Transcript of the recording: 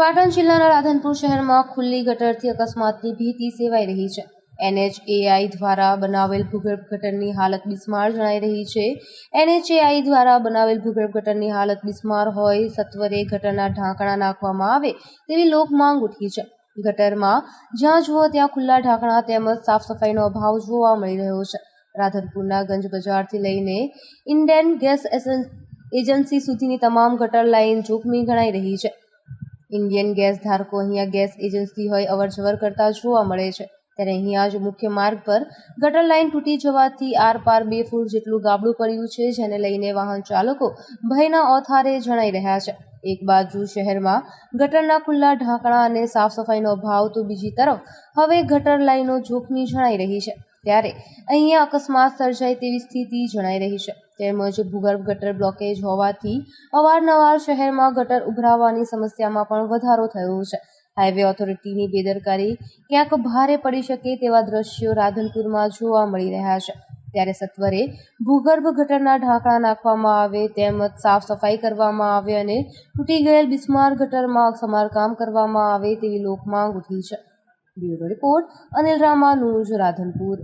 પાટણ જિલ્લાના રાધનપુર શહેરમાં ખુલ્લી ગટરથી અકસ્માતની ભીતિ સેવાઈ રહી છે. એનએચએઆઈ દ્વારા બનાવેલ ભૂગર્ભ ગટરની હાલત બિસ્માર જણાઈ રહી છે. એનએચએઆઈ દ્વારા બનાવેલ ભૂગર્ભ ગટરની હાલત બિસ્માર હોય સત્વરે ગટરના ઢાંકણા નાખવામાં આવે તેવી લોક માંગ ઉઠી છે. ગટરમાં જ્યાં જુઓ ત્યાં ખુલ્લા ઢાંકણા તેમજ સાફ સફાઈનો અભાવ જોવા મળી રહ્યો છે. રાધનપુરના ગંજ બજારથી લઈને ઇન્ડેન ગેસ એજન્સી સુધીની તમામ ગટર લાઇન જોખમી ગણાઈ રહી છે. ઇન્ડિયન ગેસ ધારકો અહીંયા ગેસ એજન્સી હોય, અવરજવર કરતા જોવા મળે છે. ત્યારે અહીંયા જ મુખ્ય માર્ગ પર ગટર લાઇન તૂટી જવાથી આરપાર બે ફૂટ જેટલું ગાબડું પડ્યું છે, જેને લઈને વાહન ચાલકો ભયના ઓથારે જણાઈ રહ્યા છે. એક બાજુ શહેરમાં ગટરના ખુલ્લા ઢાંકણા અને સાફ સફાઈનો અભાવ તો બીજી તરફ હવે ગટર લાઈનો જોખમી જણાઈ રહી છે. ત્યારે અહીંયા અકસ્માત સર્જાય તેવી સ્થિતિ જણાઈ રહી છે. તેમજ ભૂગર્ભ ગટર બ્લોકેજ હોવાથી અવારનવાર શહેરમાં ગટર ઉભરાવાની સમસ્યામાં પણ વધારો થયો છે. હાઈવે ઓથોરિટીની બેદરકારી ક્યાંક ભારે પડી શકે તેવા દ્રશ્યો રાધનપુરમાં જોવા મળી રહ્યા છે. ત્યારે સત્વરે ભૂગર્ભ ગટરના ઢાંકણા નાખવામાં આવે તેમજ સાફ સફાઈ કરવામાં આવે અને તૂટી ગયેલ બિસ્માર ગટરમાં સમારકામ કરવામાં આવે તેવી લોકમાંગ ઉઠી છે. Bureau report Anil Ramanuj Radhanpur.